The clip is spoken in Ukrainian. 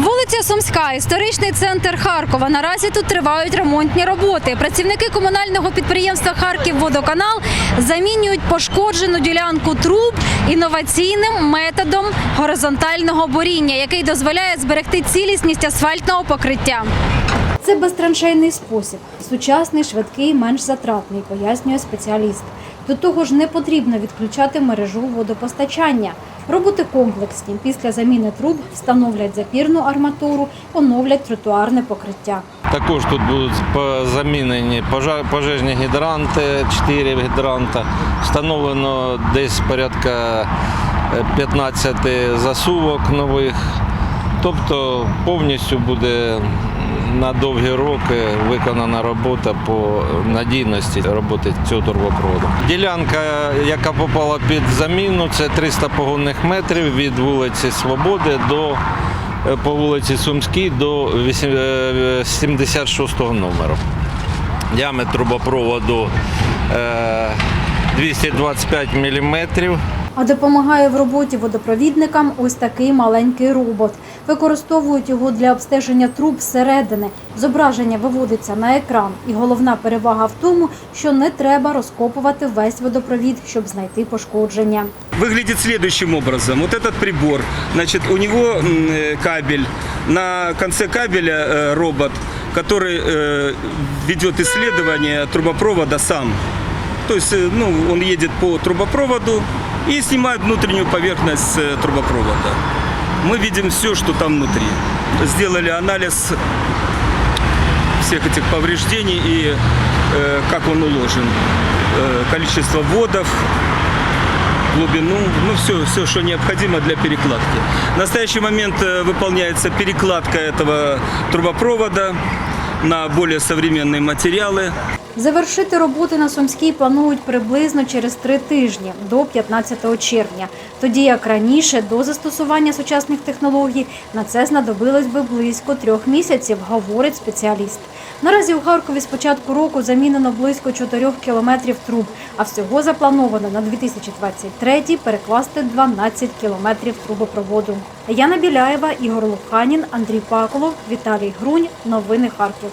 Вулиця Сумська, історичний центр Харкова. Наразі тут тривають ремонтні роботи. Працівники комунального підприємства Харківводоканал замінюють пошкоджену ділянку труб інноваційним методом горизонтального боріння, який дозволяє зберегти цілісність асфальтного покриття. Це безтраншейний спосіб, сучасний, швидкий, менш затратний, пояснює спеціаліст. До того ж, не потрібно відключати мережу водопостачання. Роботи комплексні. Після заміни труб встановлять запірну арматуру, оновлять тротуарне покриття. Також тут будуть замінені пожежні гідранти, 4 гідранта. Встановлено десь порядка е, 15 засувок нових. Тобто повністю буде на довгі роки виконана робота по надійності роботи цього турбопроводу. Ділянка, яка попала під заміну, це 300 погонних метрів від вулиці Свободи до е, по вулиці Сумській до вісім- е, 76 номеру. Діаметр трубопроводу е, 225 мм. А допомагає в роботі водопровідникам ось такий маленький робот Використовують його для обстеження труб зсередини. Зображення виводиться на екран. І головна перевага в тому, що не треба розкопувати весь водопровід, щоб знайти пошкодження. Выглядит следующим образом. Вот этот прибор, значит, у него м, э, кабель, на конце кабеля э, робот, который э, ведет исследование трубопровода сам. То есть, э, ну, он едет по трубопроводу и снимает внутреннюю поверхность э, трубопровода. Мы видим все, что там внутри. Сделали анализ всех этих повреждений и э, как он уложен. Э, количество водов, глубину, ну все, все, что необходимо для перекладки. В настоящий момент э, выполняется перекладка этого трубопровода на более современные материалы. Завершити роботи на Сумській планують приблизно через три тижні до 15 червня. Тоді як раніше, до застосування сучасних технологій на це знадобилось би близько трьох місяців, говорить спеціаліст. Наразі у Харкові з початку року замінено близько 4 кілометрів труб, а всього заплановано на 2023 перекласти 12 кілометрів трубопроводу. Яна Біляєва, Ігор Луханін, Андрій Паколов, Віталій Грунь. Новини Харків.